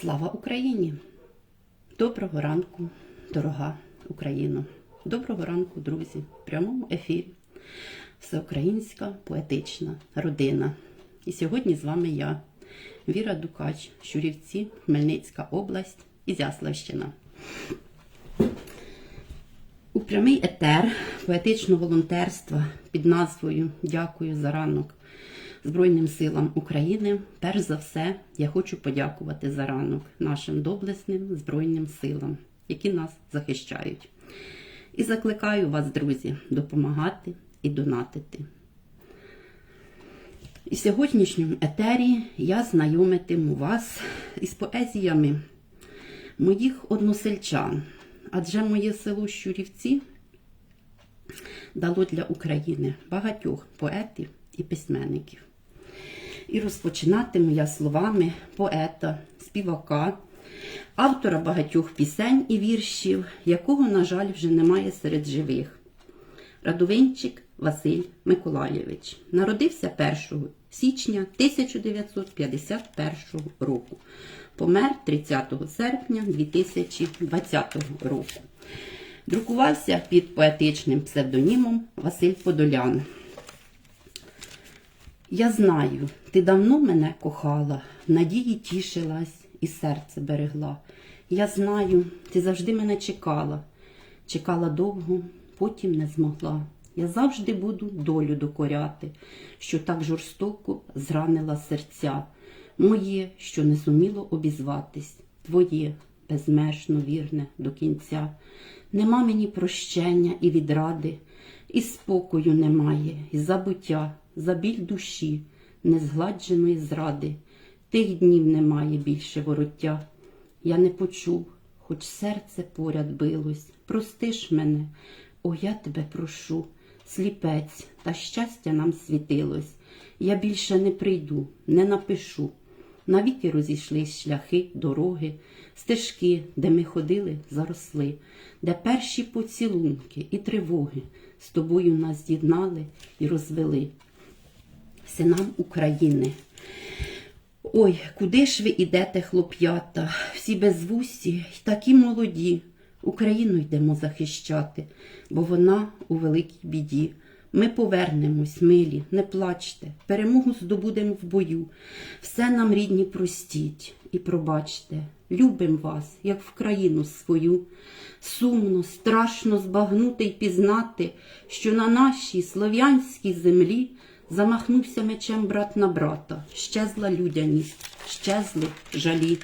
Слава Україні! Доброго ранку, дорога Україно! Доброго ранку, друзі! В прямому ефірі Всеукраїнська поетична родина. І сьогодні з вами я, Віра Дукач, Щурівці, Хмельницька область, Ізяславщина. У прямий етер поетичного волонтерства під назвою Дякую за ранок Збройним силам України. Перш за все, я хочу подякувати за ранок нашим доблесним Збройним силам, які нас захищають. І закликаю вас, друзі, допомагати і донатити. І в сьогоднішньому етері я знайомитиму вас із поезіями моїх односельчан, адже моє село Щурівці дало для України багатьох поетів і письменників. І розпочинатиму я словами поета, співака, автора багатьох пісень і віршів, якого, на жаль, вже немає серед живих. Радовинчик Василь Миколаєвич народився 1 січня 1951 року. Помер 30 серпня 2020 року. Друкувався під поетичним псевдонімом Василь Подолян. Я знаю, ти давно мене кохала, надії тішилась і серце берегла. Я знаю, ти завжди мене чекала, чекала довго, потім не змогла. Я завжди буду долю докоряти, що так жорстоко зранила серця. Моє, що не зуміло обізватись, твоє безмежно вірне до кінця. Нема мені прощення і відради, і спокою немає, і забуття, за біль душі, незгладженої зради. Тих днів немає більше вороття. Я не почув, хоч серце поряд билось. Прости ж мене, о, я тебе прошу, сліпець, та щастя нам світилось. Я більше не прийду, не напишу. Навіки розійшлись шляхи, дороги, стежки, де ми ходили, заросли, де перші поцілунки і тривоги з тобою нас з'єднали і розвели. Синам України. Ой, куди ж ви ідете, хлоп'ята, всі безвусі й такі молоді. Україну йдемо захищати, бо вона у великій біді. Ми повернемось, милі, не плачте, перемогу здобудемо в бою. Все нам, рідні, простіть і пробачте. Любим вас, як в країну свою. Сумно, страшно збагнути й пізнати, що на нашій слов'янській землі замахнувся мечем брат на брата, щезла людяність, щезли жалі.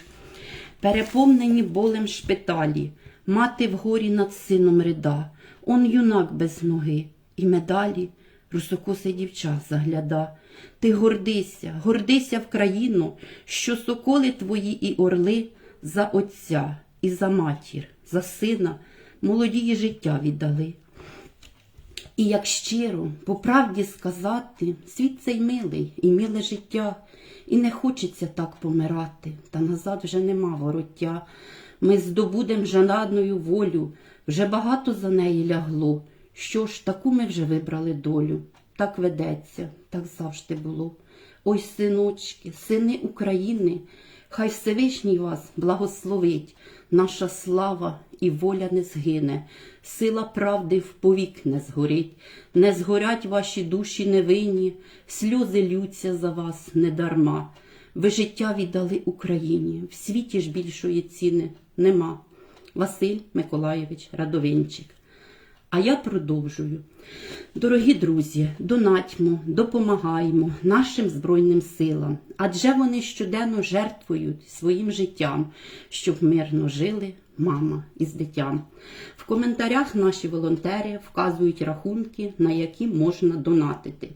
Переповнені болем шпиталі, мати вгорі над сином рида, он юнак без ноги, і медалі русокосий дівча загляда. Ти гордися, гордися в країну, що соколи твої і орли за отця і за матір, за сина молодії життя віддали. І як щиро, по правді сказати, світ цей милий і миле життя, і не хочеться так помирати, та назад вже нема вороття. Ми здобудем жанадною волю, вже багато за неї лягло. Що ж, таку ми вже вибрали долю. Так ведеться, так завжди було. Ой, синочки, сини України, хай Всевишній вас благословить, наша слава і воля не згине, сила правди вповік не згорить, не згорять ваші душі невинні, сльози лються за вас недарма. Ви життя віддали Україні, в світі ж більшої ціни нема. Василь Миколаєвич Радовинчик. А я продовжую. Дорогі друзі, донатьмо, допомагаємо нашим Збройним силам, адже вони щоденно жертвують своїм життям, щоб мирно жили мама із дитям. В коментарях наші волонтери вказують рахунки, на які можна донатити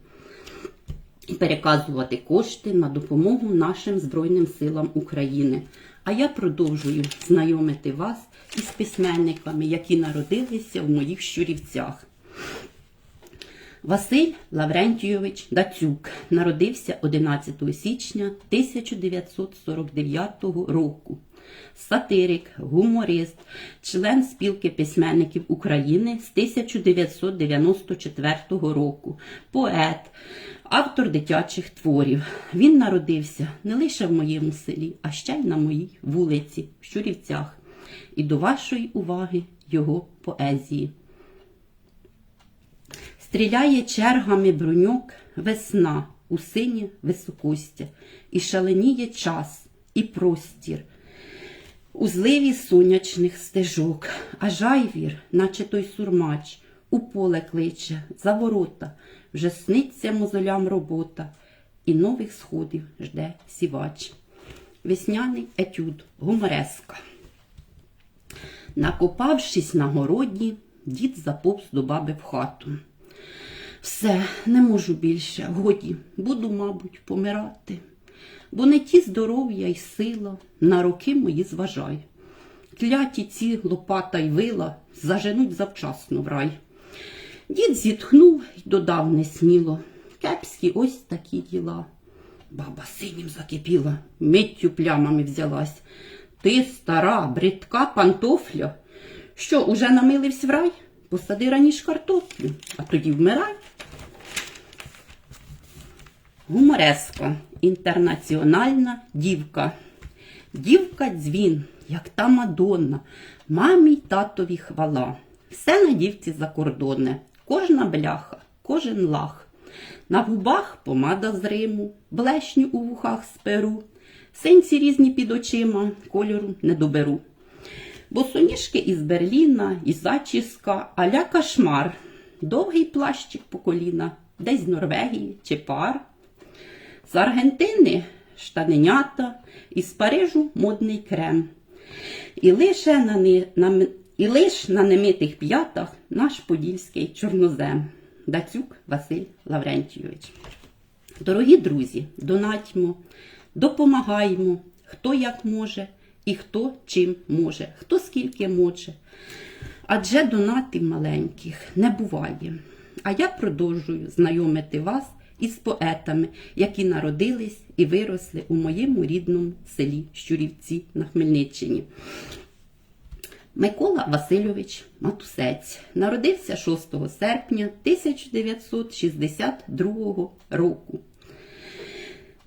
і переказувати кошти на допомогу нашим Збройним силам України. А я продовжую знайомити вас із письменниками, які народилися в моїх щурівцях. Василь Лаврентійович Дацюк народився 11 січня 1949 року. Сатирик, гуморист, член спілки письменників України з 1994 року, поет, автор дитячих творів. Він народився не лише в моєму селі, а ще й на моїй вулиці, в Щурівцях. І до вашої уваги його поезії. Стріляє чергами бруньок весна у синє високостя, і шаленіє час і простір у зливі сонячних стежок, а жайвір, наче той сурмач, у поле кличе, за ворота, вже сниться мозолям робота, і нових сходів жде сівач. Весняний етюд гумореска. Накопавшись на городі, дід заповз до баби в хату. Все, не можу більше, годі, буду, мабуть, помирати. Бо не ті здоров'я й сила на роки мої зважай. Кляті ці лопата й вила заженуть завчасно в рай. Дід зітхнув й додав несміло. Кепські ось такі діла. Баба синім закипіла, миттю плямами взялась. Ти, стара, бридка пантофля, що, уже намилився в рай? Посади раніш картоплю, а тоді вмирай. Гумореска, інтернаціональна дівка. Дівка дзвін, як та Мадонна, мамі й татові хвала. Все на дівці закордонне, кожна бляха, кожен лах. На губах помада з Риму, блешні у вухах з перу, синці різні під очима, кольору не доберу. Босоніжки із Берліна, і зачіска, аля кашмар, довгий плащик по коліна, десь з Норвегії чи пар. З Аргентини штаненята, із Парижу модний крем. І лише на, не, на, і лиш на немитих п'ятах наш подільський чорнозем. Дацюк Василь Лаврентійович. Дорогі друзі, донатьмо, допомагаємо, хто як може і хто чим може, хто скільки може. Адже донатів маленьких не буває. А я продовжую знайомити вас із поетами, які народились і виросли у моєму рідному селі Щурівці на Хмельниччині. Микола Васильович Матусець народився 6 серпня 1962 року.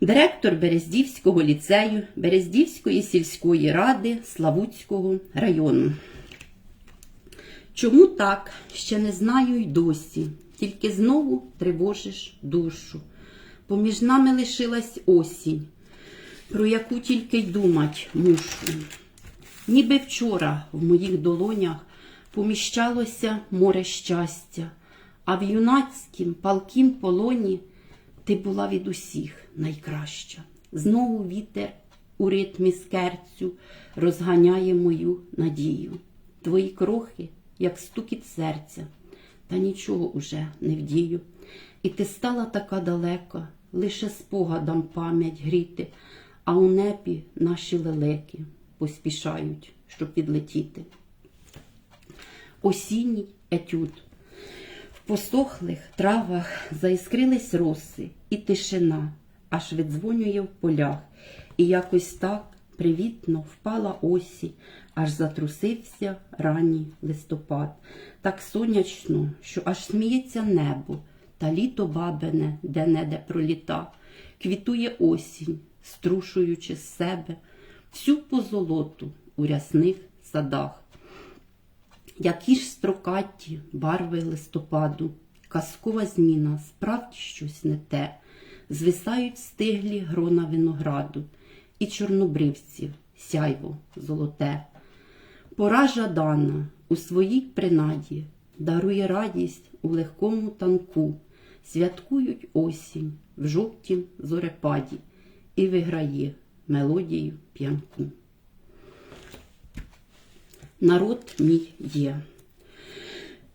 Директор Берездівського ліцею Берездівської сільської ради Славутського району. Чому так, ще не знаю й досі, тільки знову тривожиш душу. Поміж нами лишилась осінь, про яку тільки й думать мушу. Ніби вчора в моїх долонях поміщалося море щастя, а в юнацькім палкім полоні ти була від усіх найкраща. Знову вітер у ритмі скерцю розганяє мою надію. Твої крохи, як стукіт серця, та нічого уже не вдію. І ти стала така далека, лише спогадам пам'ять гріти, а у небі наші лелеки поспішають, щоб підлетіти. Осінній етюд. Посохлих травах заіскрились роси і тишина, аж видзвонює в полях, і якось так привітно впала осінь, аж затрусився ранній листопад, так сонячно, що аж сміється небо, та літо бабине де-неде проліта, квітує осінь, струшуючи з себе всю позолоту у рясних садах. Які ж строкаті барви листопаду, казкова зміна, справді щось не те, звисають стиглі грона винограду, і чорнобривців сяйво золоте. Пора жадана у своїй принаді дарує радість у легкому танку, святкують осінь в жовтім зорепаді і виграє мелодію п'янку. Народ мій є.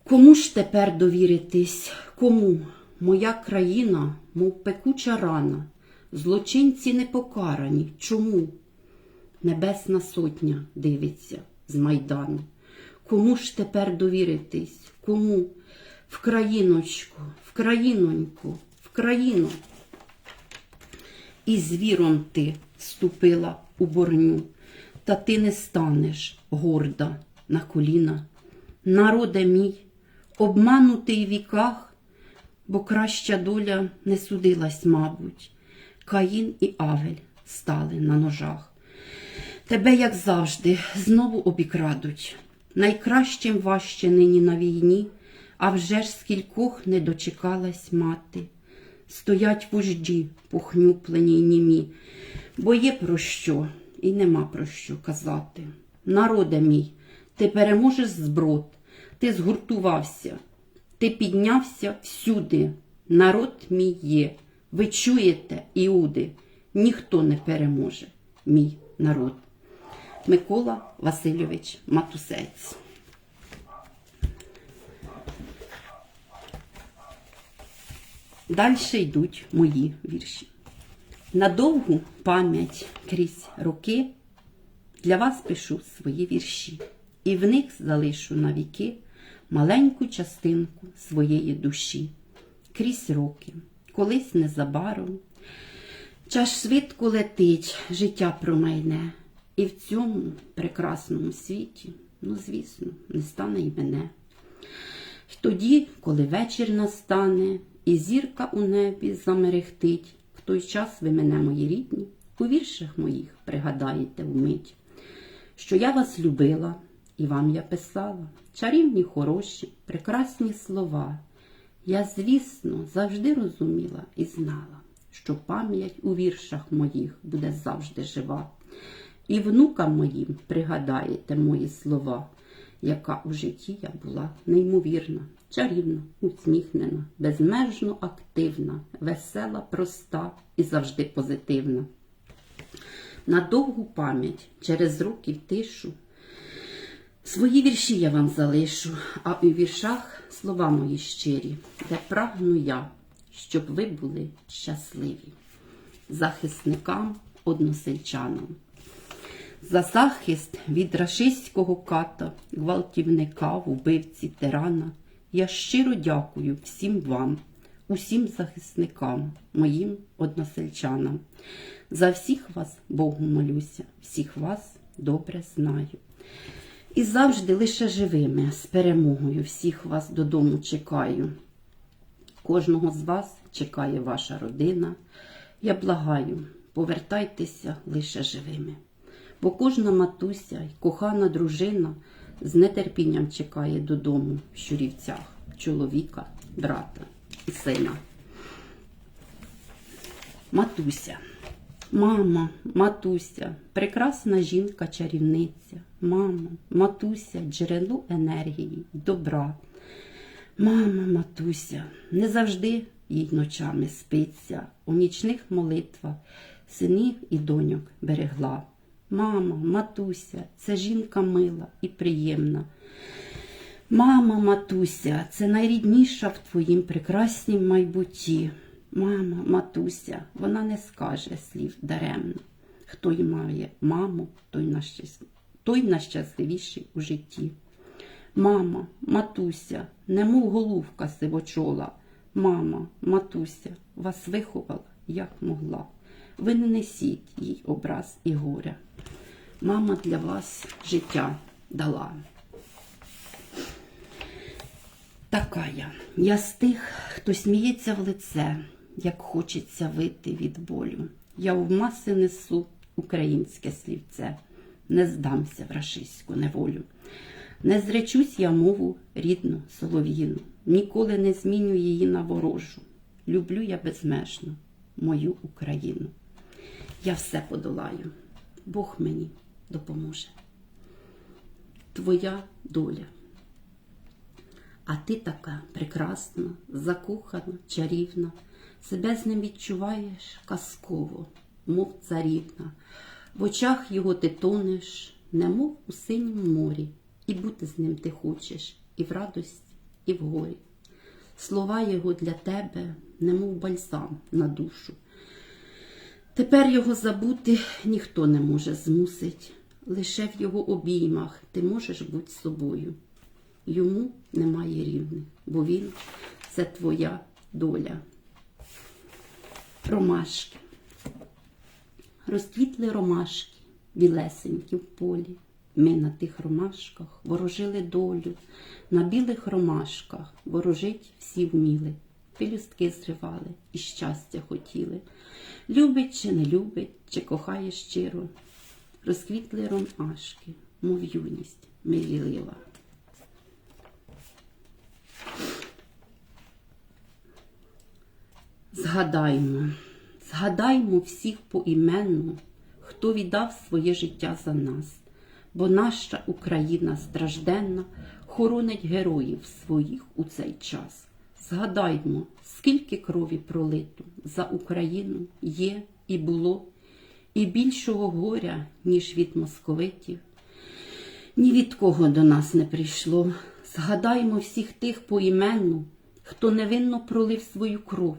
Кому ж тепер довіритись? Кому? Моя країна, мов пекуча рана, злочинці не покарані. Чому? Небесна сотня дивиться з майдану. Кому ж тепер довіритись? Кому? В країночку, в країноньку, в країну. І звіром ти ступила у борню, та ти не станеш горда на коліна. Народе мій, обманутий віках, бо краща доля не судилась, мабуть. Каїн і Авель стали на ножах. Тебе, як завжди, знову обікрадуть. Найкращим важче нині на війні, а вже ж скількох не дочекалась мати. Стоять вожді, похнюплені й німі, бо є про що і нема про що казати. Народе мій, ти переможеш зброд, ти згуртувався, ти піднявся всюди. Народ мій є. Ви чуєте, Іуди, ніхто не переможе, мій народ. Микола Васильович Матусець. Далі йдуть мої вірші. На довгу пам'ять крізь роки для вас пишу свої вірші, і в них залишу навіки маленьку частинку своєї душі. Крізь роки, колись незабаром. Час швидко летить, життя промайне, і в цьому прекрасному світі, ну, звісно, не стане й мене. Тоді, коли вечір настане, і зірка у небі замерехтить, той час ви мене, мої рідні, у віршах моїх пригадаєте вмить, що я вас любила, і вам я писала чарівні, хороші, прекрасні слова. Я, звісно, завжди розуміла і знала, що пам'ять у віршах моїх буде завжди жива. І внукам моїм пригадаєте мої слова, яка у житті я була неймовірна, чарівна, усміхнена, безмежно активна, весела, проста і завжди позитивна. На довгу пам'ять через роки в тишу Свої вірші я вам залишу, а у віршах слова мої щирі, де прагну я, щоб ви були щасливі, захисникам, односельчанам. За захист від рашистського ката, гвалтівника, вбивці, тирана, я щиро дякую всім вам, усім захисникам, моїм односельчанам. За всіх вас Богу молюся, всіх вас добре знаю. І завжди лише живими, з перемогою всіх вас додому чекаю. Кожного з вас чекає ваша родина. Я благаю, повертайтеся лише живими. Бо кожна матуся й кохана дружина з нетерпінням чекає додому в щурівцях чоловіка, брата і сина. Матуся. Мама, матуся, прекрасна жінка чарівниця, мама, матуся, джерело енергії, добра. Мама, матуся, не завжди їй ночами спиться, у нічних молитвах синів і доньок берегла. Мама, матуся, це жінка мила і приємна. Мама, матуся, це найрідніша в твоїм прекраснім майбутті. Мама, матуся, вона не скаже слів даремно. Хто й має маму, той, нащас... той найщасливіший у житті. Мама, матуся, немов голубка сивочола. Мама, матуся, вас виховала, як могла. Ви не несіть їй образ і горя. Мама для вас життя дала. Така я. Я з тих, хто сміється в лице, як хочеться вити від болю. Я в маси несу українське слівце, не здамся в рашистську неволю. Не зречусь я мову рідну, солов'їну, ніколи не зміню її на ворожу. Люблю я безмежно мою Україну. Я все подолаю, Бог мені допоможе. Твоя доля. А ти така прекрасна, закохана, чарівна, себе з ним відчуваєш казково, мов царівна. В очах його ти тонеш, немов у синім морі, і бути з ним ти хочеш і в радості, і в горі. Слова його для тебе, немов бальзам на душу. Тепер його забути ніхто не може змусить, лише в його обіймах ти можеш бути собою. Йому немає рівних, бо він це твоя доля. Ромашки. Розквітли ромашки, білесенькі в полі. Ми на тих ромашках ворожили долю, на білих ромашках ворожить всі вміли. пелюстки зривали і щастя хотіли. Любить чи не любить, чи кохає щиро, розквітли ромашки, мов юність милілива. Згадаймо, згадаймо всіх поіменно, хто віддав своє життя за нас, бо наша Україна стражденна хоронить героїв своїх у цей час. Згадаймо, скільки крові пролито за Україну є і було, і більшого горя, ніж від московитів. Ні від кого до нас не прийшло. Згадаймо всіх тих поіменно, хто невинно пролив свою кров,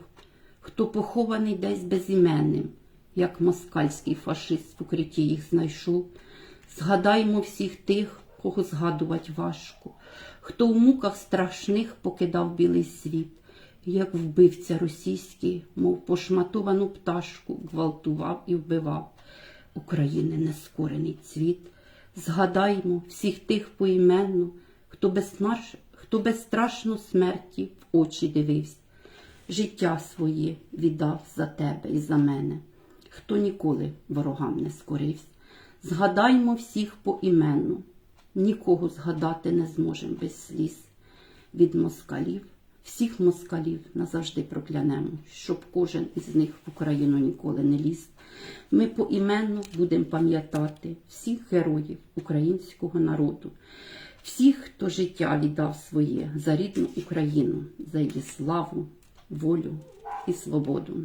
хто похований десь безіменним, як москальський фашист в укритті їх знайшов. Згадаймо всіх тих, кого згадувати важко, хто в муках страшних покидав білий світ, як вбивця російський, мов пошматовану пташку, гвалтував і вбивав України нескорений цвіт. Згадаймо всіх тих поіменно, хто безсмарш... хто безстрашно смерті в очі дивився, життя своє віддав за тебе і за мене, хто ніколи ворогам не скорився. Згадаймо всіх поіменно, нікого згадати не зможем без сліз. Від москалів, всіх москалів назавжди проклянемо, щоб кожен із них в Україну ніколи не ліз. Ми поіменно будемо пам'ятати всіх героїв українського народу, всіх, хто життя віддав своє за рідну Україну, за її славу, волю і свободу.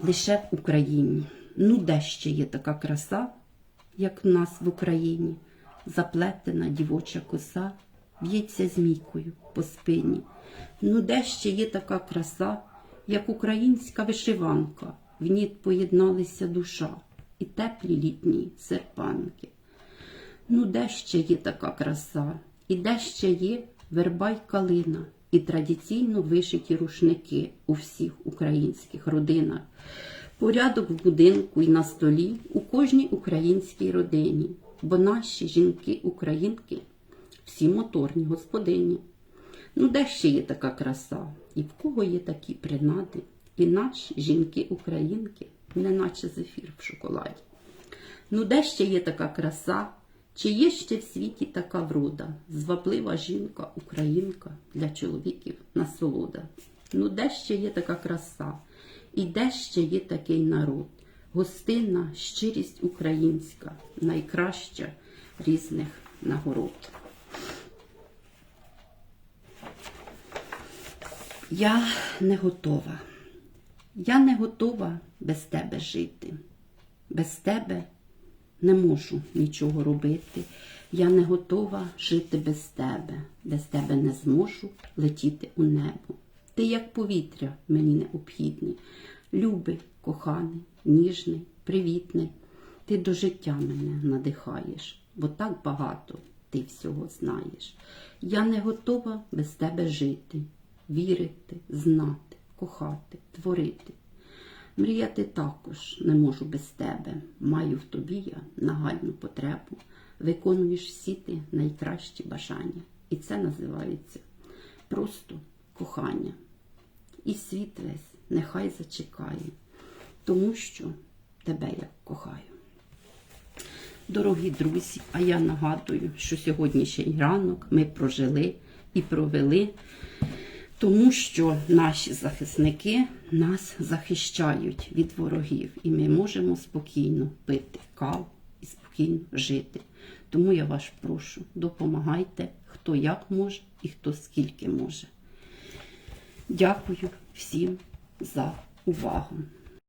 Лише в Україні. Ну, де ще є така краса, як в нас в Україні, заплетена дівоча коса, б'ється змійкою по спині. Ну, де ще є така краса, як українська вишиванка, в ній поєдналися душа і теплі літні серпанки. Ну, де ще є така краса, і де ще є верба й калина, і традиційно вишиті рушники у всіх українських родинах, порядок в будинку і на столі у кожній українській родині, бо наші жінки-українки всі моторні господині. Ну, де ще є така краса, і в кого є такі принади, і наші жінки-українки, неначе зефір в шоколаді. Ну, де ще є така краса, чи є ще в світі така врода, зваблива жінка, українка для чоловіків насолода? Ну, де ще є така краса, і де ще є такий народ, гостинна щирість українська, найкраща різних нагород. Я не готова. Я не готова без тебе жити. Без тебе не можу нічого робити. Я не готова жити без тебе. Без тебе не зможу летіти у небо. Ти, як повітря, мені необхідний. Любий, коханий, ніжний, привітний. Ти до життя мене надихаєш, бо так багато ти всього знаєш. Я не готова без тебе жити вірити, знати, кохати, творити. Мріяти також не можу без тебе. Маю в тобі я нагальну потребу. Виконуєш всі ти найкращі бажання. І це називається просто кохання. І світ весь нехай зачекає, тому що тебе я кохаю. Дорогі друзі, а я нагадую, що сьогоднішній ранок ми прожили і провели тому що наші захисники нас захищають від ворогів, і ми можемо спокійно пити каву і спокійно жити. Тому я вас прошу, допомагайте, хто як може і хто скільки може. Дякую всім за увагу.